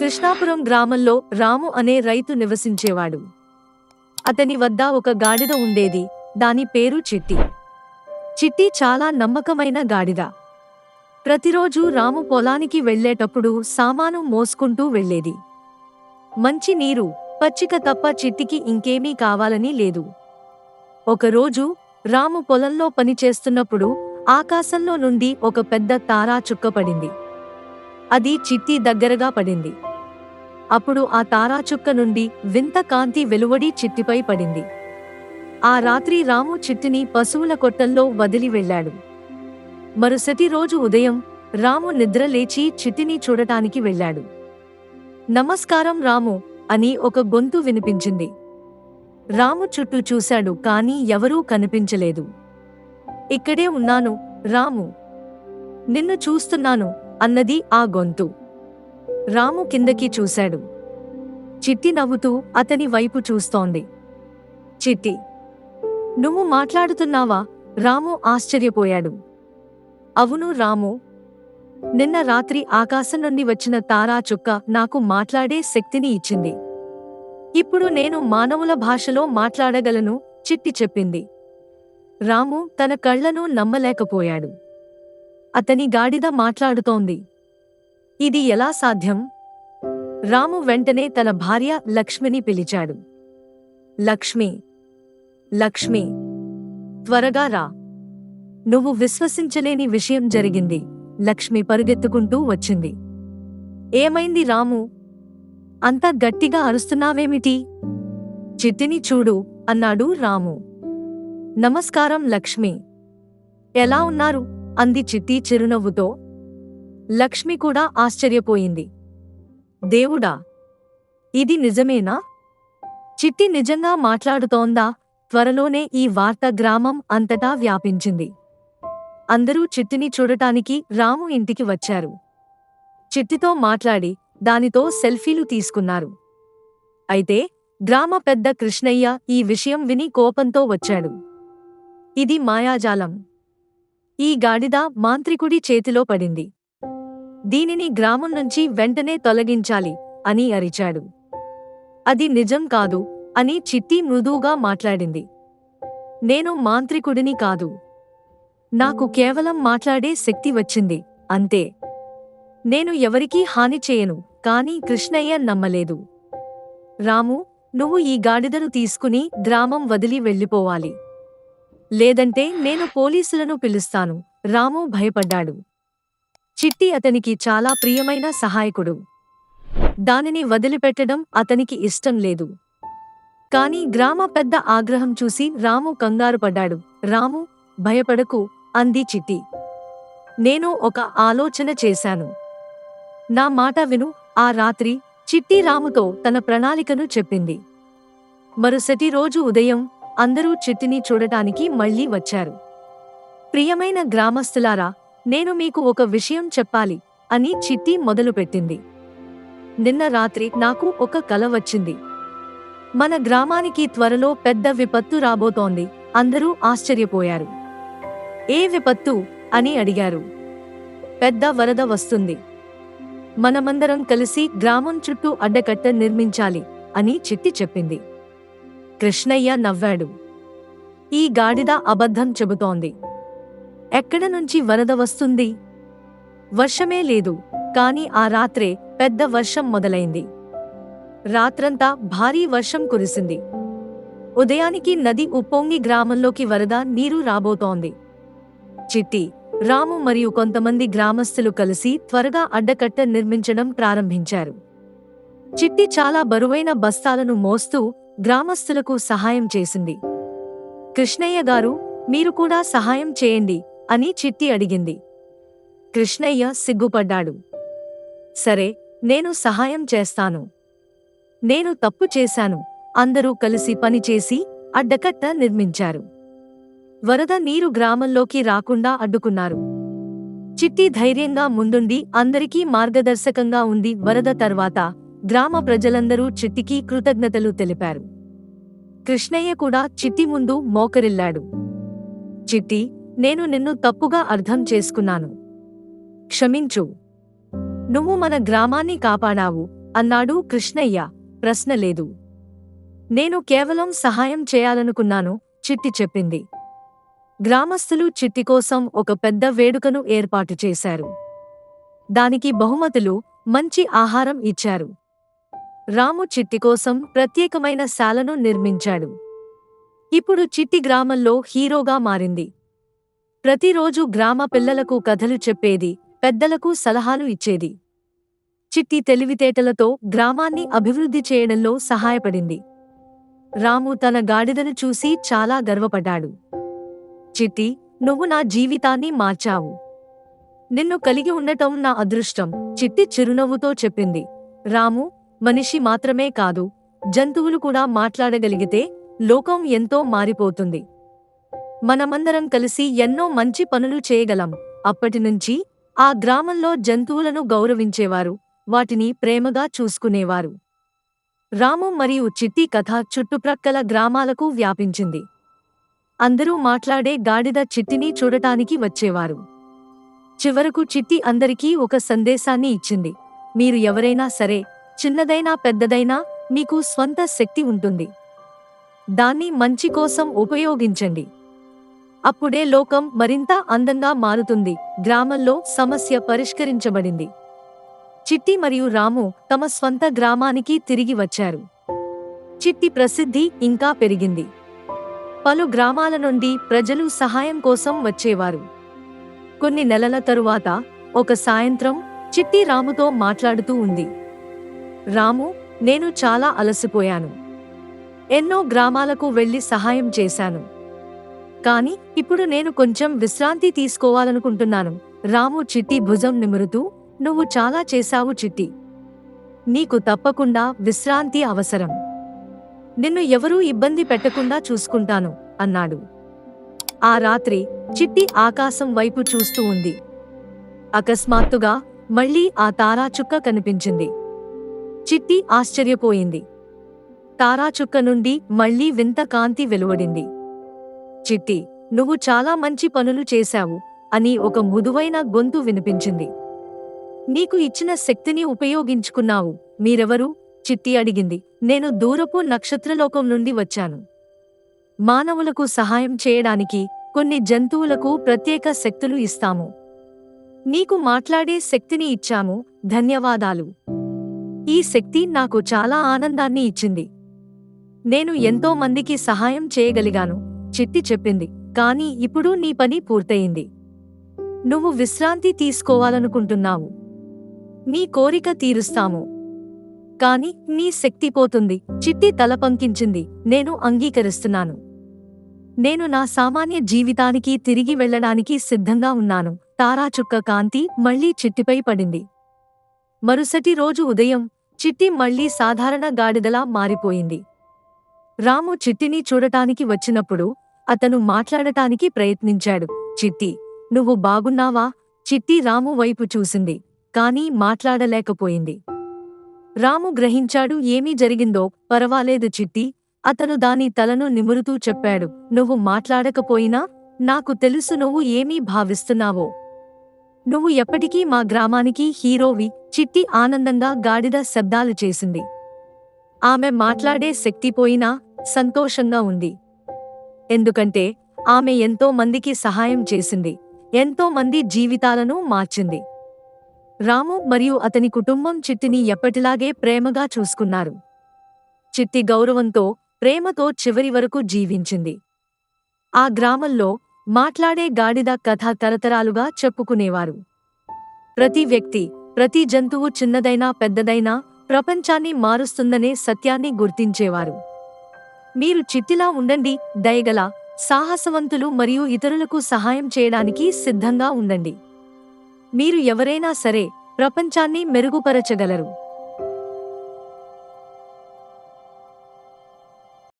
కృష్ణాపురం గ్రామంలో రాము అనే రైతు నివసించేవాడు. అతని వద్ద ఒక గాడిద ఉండేది దాని పేరు చిట్టి. చిట్టి చాలా నమ్మకమైన గాడిద. ప్రతిరోజు రాము పొలానికి వెళ్ళేటప్పుడు సామాను మోసుకుంటూ వెళ్ళేది. మంచి నీరు పచ్చిక తప్ప చిట్టికి ఇంకేమీ కావాలని లేదు. ఒకరోజు రాము పొలంలో పనిచేస్తున్నప్పుడు ఆకాశంలో నుండి ఒక పెద్ద తారా చుక్కపడింది అది చిట్టి దగ్గరగా పడింది. అప్పుడు ఆ తారాచుక్క నుండి వింత కాంతి వెలువడి చిట్టిపై పడింది. ఆ రాత్రి రాము చిట్టిని పశువుల కొట్టంలో వదిలి వెళ్ళాడు. మరుసటి రోజు ఉదయం రాము నిద్ర లేచి చిట్టిని చూడటానికి వెళ్ళాడు. నమస్కారం రాము అని ఒక గొంతు వినిపించింది. రాము చుట్టూ చూశాడు కానీ ఎవరూ కనిపించలేదు. ఇక్కడే ఉన్నాను రాము. నిన్ను చూస్తున్నాను అన్నది ఆ గొంతు. రాము కిందకి చూశాడు. చిట్టి నవ్వుతూ అతని వైపు చూస్తోంది. చిట్టి నువ్వు మాట్లాడుతున్నావా? రాము ఆశ్చర్యపోయాడు. అవును రాము నిన్న రాత్రి ఆకాశం నుండి వచ్చిన తారా చుక్క నాకు మాట్లాడే శక్తిని ఇచ్చింది. ఇప్పుడు నేను మానవుల భాషలో మాట్లాడగలను చిట్టి చెప్పింది. రాము తన కళ్ళను నమ్మలేకపోయాడు. అతని గాడిద మాట్లాడుతోంది. ఇది ఎలా సాధ్యం? రాము వెంటనే తన భార్య లక్ష్మిని పిలిచాడు. లక్ష్మి! లక్ష్మి! త్వరగా రా. నువ్వు విశ్వసించలేని విషయం జరిగింది. లక్ష్మి పరుగెత్తుకుంటూ వచ్చింది. ఏమైంది రాము? అంత గట్టిగా అరుస్తున్నావేమిటి? చిట్టిని చూడు అన్నాడు రాము. నమస్కారం లక్ష్మి! ఎలా ఉన్నారు? అంది చిట్టి చిరునవ్వుతో. లక్ష్మి కూడా ఆశ్చర్యపోయింది. దేవుడా ఇది నిజమేనా? చిట్టి నిజంగా మాట్లాడుతోందా? త్వరలోనే ఈ వార్త గ్రామం అంతటా వ్యాపించింది. అందరూ చిట్టిని చూడటానికి రాము ఇంటికి వచ్చారు. చిట్టితో మాట్లాడి దానితో సెల్ఫీలు తీసుకున్నారు. అయితే గ్రామ పెద్ద కృష్ణయ్య ఈ విషయం విని కోపంతో వచ్చాడు. ఇది మాయాజాలం. ఈ గాడిద మాంత్రికుడి చేతిలో పడింది. దీనిని గ్రామం నుంచి వెంటనే తొలగించాలి అని అరిచాడు. అది నిజం కాదు అని చిట్టి మృదువుగా మాట్లాడింది. నేను మాంత్రికుడిని కాదు. నాకు కేవలం మాట్లాడే శక్తి వచ్చింది అంతే. నేను ఎవరికీ హాని చేయను కాని కృష్ణయ్య నమ్మలేదు. రాము నువ్వు ఈ గాడిదను తీసుకుని గ్రామం వదిలి వెళ్ళిపోవాలి. లేదంటే నేను పోలీసులను పిలుస్తాను రాము భయపడ్డాడు. చిట్టి అతనికి చాలా ప్రియమైన సహాయకుడు. దానిని వదిలిపెట్టడం అతనికి ఇష్టం లేదు. కాని గ్రామ పెద్ద ఆగ్రహం చూసి రాము కంగారుపడ్డాడు రాము భయపడకు అంది చిట్టి. నేను ఒక ఆలోచన చేశాను. నా మాట విను. ఆ రాత్రి చిట్టి రాముతో తన ప్రణాళికను చెప్పింది. మరుసటి రోజు ఉదయం అందరూ చిట్టిని చూడటానికి మళ్ళీ వచ్చారు. ప్రియమైన గ్రామస్తులారా నేను మీకు ఒక విషయం చెప్పాలి అని చిట్టి మొదలుపెట్టింది. నిన్న రాత్రి నాకు ఒక కల వచ్చింది. మన గ్రామానికి త్వరలో పెద్ద విపత్తు రాబోతోంది. అందరూ ఆశ్చర్యపోయారు. ఏ విపత్తు? అని అడిగారు. పెద్ద వరద వస్తుంది. మనమందరం కలిసి గ్రామం చుట్టూ అడ్డకట్ట నిర్మించాలి అని చిట్టి చెప్పింది. కృష్ణయ్య నవ్వాడు. ఈ గాడిద అబద్ధం చెబుతోంది. ఎక్కడ నుంచి వరద వస్తుంది? వర్షమే లేదు కాని ఆ రాత్రే పెద్ద వర్షం మొదలైంది. రాత్రంతా భారీ వర్షం కురిసింది. ఉదయానికి నది ఉప్పొంగి గ్రామంలోకి వరద నీరు రాబోతోంది. చిట్టి రాము మరియు కొంతమంది గ్రామస్తులు కలిసి త్వరగా అడ్డకట్ట నిర్మించడం ప్రారంభించారు. చిట్టి చాలా బరువైన బస్తాలను మోస్తూ గ్రామస్తులకు సహాయం చేసింది. కృష్ణయ్య గారు మీరు కూడా సహాయం చేయండి అని చిట్టి అడిగింది. కృష్ణయ్య సిగ్గుపడ్డాడు. సరే నేను సహాయం చేస్తాను. నేను తప్పు చేశాను. అందరూ కలిసి పనిచేసి అడ్డకట్ట నిర్మించారు. వరద నీరు గ్రామంలోకి రాకుండా అడ్డుకున్నారు. చిట్టి ధైర్యంగా ముందుండి అందరికీ మార్గదర్శకంగా ఉంది వరద తర్వాత గ్రామ ప్రజలందరూ చిట్టికి కృతజ్ఞతలు తెలిపారు. కృష్ణయ్య కూడా చిట్టి ముందు మోకరిల్లాడు. చిట్టి నేను నిన్ను తప్పుగా అర్థం చేసుకున్నాను. క్షమించు. నువ్వు మన గ్రామాన్ని కాపాడావు అన్నాడు కృష్ణయ్య. ప్రశ్న లేదు. నేను కేవలం సహాయం చేయాలనుకున్నాను చిట్టి చెప్పింది. గ్రామస్తులు చిట్టి కోసం ఒక పెద్ద వేడుకను ఏర్పాటు చేశారు. దానికి బహుమతులు మంచి ఆహారం ఇచ్చారు. రాము చిట్టి కోసం ప్రత్యేకమైన శాలను నిర్మించాడు. ఇప్పుడు చిట్టి గ్రామంలో హీరోగా మారింది. ప్రతిరోజు గ్రామ పిల్లలకు కథలు చెప్పేది పెద్దలకు సలహాలు ఇచ్చేది. చిట్టి తెలివితేటలతో గ్రామాన్ని అభివృద్ధి చేయడంలో సహాయపడింది. రాము తన గాడిదను చూసి చాలా గర్వపడ్డాడు. చిట్టి నువ్వు నా జీవితాన్ని మార్చావు. నిన్ను కలిగి ఉండటం నా అదృష్టం చిట్టి చిరునవ్వుతో చెప్పింది. రాము మనిషి మాత్రమే కాదు జంతువులు కూడా మాట్లాడగలిగితే లోకం ఎంతో మారిపోతుంది. మనమందరం కలిసి ఎన్నో మంచి పనులు చేయగలం. అప్పటినుంచి ఆ గ్రామంలో జంతువులను గౌరవించేవారు వాటిని ప్రేమగా చూసుకునేవారు. రాము మరియు చిట్టి కథ చుట్టుప్రక్కల గ్రామాలకు వ్యాపించింది. అందరూ మాట్లాడే గాడిద చిట్టిని చూడటానికి వచ్చేవారు. చివరకు చిట్టి అందరికీ ఒక సందేశాన్ని ఇచ్చింది. మీరు ఎవరైనా సరే చిన్నదైనా పెద్దదైనా మీకు స్వంత శక్తి ఉంటుంది. దాన్ని మంచి కోసం ఉపయోగించండి. అప్పుడే లోకం మరింత అందంగా మారుతుంది. గ్రామంలో సమస్య పరిష్కరించబడింది. చిట్టి మరియు రాము తమ స్వంత గ్రామానికి తిరిగి వచ్చారు. చిట్టి ప్రసిద్ధి ఇంకా పెరిగింది. పలు గ్రామాల నుండి ప్రజలు సహాయం కోసం వచ్చేవారు. కొన్ని నెలల తరువాత ఒక సాయంత్రం చిట్టి రాముతో మాట్లాడుతూ ఉంది. రాము నేను చాలా అలసిపోయాను. ఎన్నో గ్రామాలకు వెళ్ళి సహాయం చేశాను. కాని ఇప్పుడు నేను కొంచెం విశ్రాంతి తీసుకోవాలనుకుంటున్నాను. రాము చిట్టి భుజం నిమురుతూ నువ్వు చాలా చేశావు చిట్టి. నీకు తప్పకుండా విశ్రాంతి అవసరం. నిన్ను ఎవరూ ఇబ్బంది పెట్టకుండా చూసుకుంటాను అన్నాడు. ఆ రాత్రి చిట్టి ఆకాశం వైపు చూస్తూ ఉంది. అకస్మాత్తుగా మళ్ళీ ఆ తారాచుక్క కనిపించింది. చిట్టి ఆశ్చర్యపోయింది. తారాచుక్క నుండి మళ్ళీ వింత కాంతి వెలువడింది. చిట్టి నువ్వు చాలా మంచి పనులు చేశావు అని ఒక మృదువైన గొంతు వినిపించింది. నీకు ఇచ్చిన శక్తిని ఉపయోగించుకున్నావు మీరెవరు? చిట్టి అడిగింది. నేను దూరపు నక్షత్రలోకం నుండి వచ్చాను. మానవులకు సహాయం చేయడానికి కొన్ని జంతువులకు ప్రత్యేక శక్తులు ఇస్తాము. నీకు మాట్లాడే శక్తిని ఇచ్చాము ధన్యవాదాలు. ఈ శక్తి నాకు చాలా ఆనందాన్ని ఇచ్చింది. నేను ఎంతో మందికి సహాయం చేయగలిగాను చిట్టి చెప్పింది. కాని ఇప్పుడు నీ పని పూర్తయింది. నువ్వు విశ్రాంతి తీసుకోవాలనుకుంటున్నావు. నీ కోరిక తీరుస్తాము. కాని నీ శక్తి పోతుంది. చిట్టి తల పంకించింది. నేను అంగీకరిస్తున్నాను. నేను నా సామాన్య జీవితానికి తిరిగి వెళ్ళడానికి సిద్ధంగా ఉన్నాను. తారాచుక్క కాంతి మళ్ళీ చిట్టిపై పడింది. మరుసటి రోజు ఉదయం చిట్టి మళ్ళీ సాధారణ గాడిదలా మారిపోయింది. రాము చిట్టిని చూడటానికి వచ్చినప్పుడు అతను మాట్లాడటానికి ప్రయత్నించాడు. చిట్టి నువ్వు బాగున్నావా? చిట్టి రాము వైపు చూసింది కానీ మాట్లాడలేకపోయింది. రాము గ్రహించాడు ఏమీ జరిగిందో? పరవాలేదు చిట్టి. అతను దాని తలను నిమురుతూ చెప్పాడు నువ్వు మాట్లాడకపోయినా నాకు తెలుసు నువ్వు ఏమీ భావిస్తున్నావో. నువ్వు ఎప్పటికీ మా గ్రామానికి హీరోవి. చిట్టి ఆనందంగా గాడిద శబ్దాలు చేసింది. ఆమె మాట్లాడే శక్తి పోయినా సంతోషంగా ఉంది. ఎందుకంటే ఆమె ఎంతో మందికి సహాయం చేసింది. ఎంతో మంది జీవితాలను మార్చింది. రాము మరియు అతని కుటుంబం చిట్టిని ఎప్పటిలాగే ప్రేమగా చూసుకున్నారు. చిట్టి గౌరవంతో ప్రేమతో చివరి వరకు జీవించింది. ఆ గ్రామంలో మాట్లాడే గాడిద కథ తరతరాలుగా చెప్పుకునేవారు. ప్రతి వ్యక్తి ప్రతి జంతువు చిన్నదైనా పెద్దదైనా ప్రపంచాన్ని మారుస్తుందనే సత్యాన్ని గుర్తించేవారు. మీరు చిట్టిలా ఉండండి దయగల సాహసవంతులు మరియు ఇతరులకు సహాయం చేయడానికి సిద్ధంగా ఉండండి. మీరు ఎవరైనా సరే ప్రపంచాన్ని మెరుగుపరచగలరు.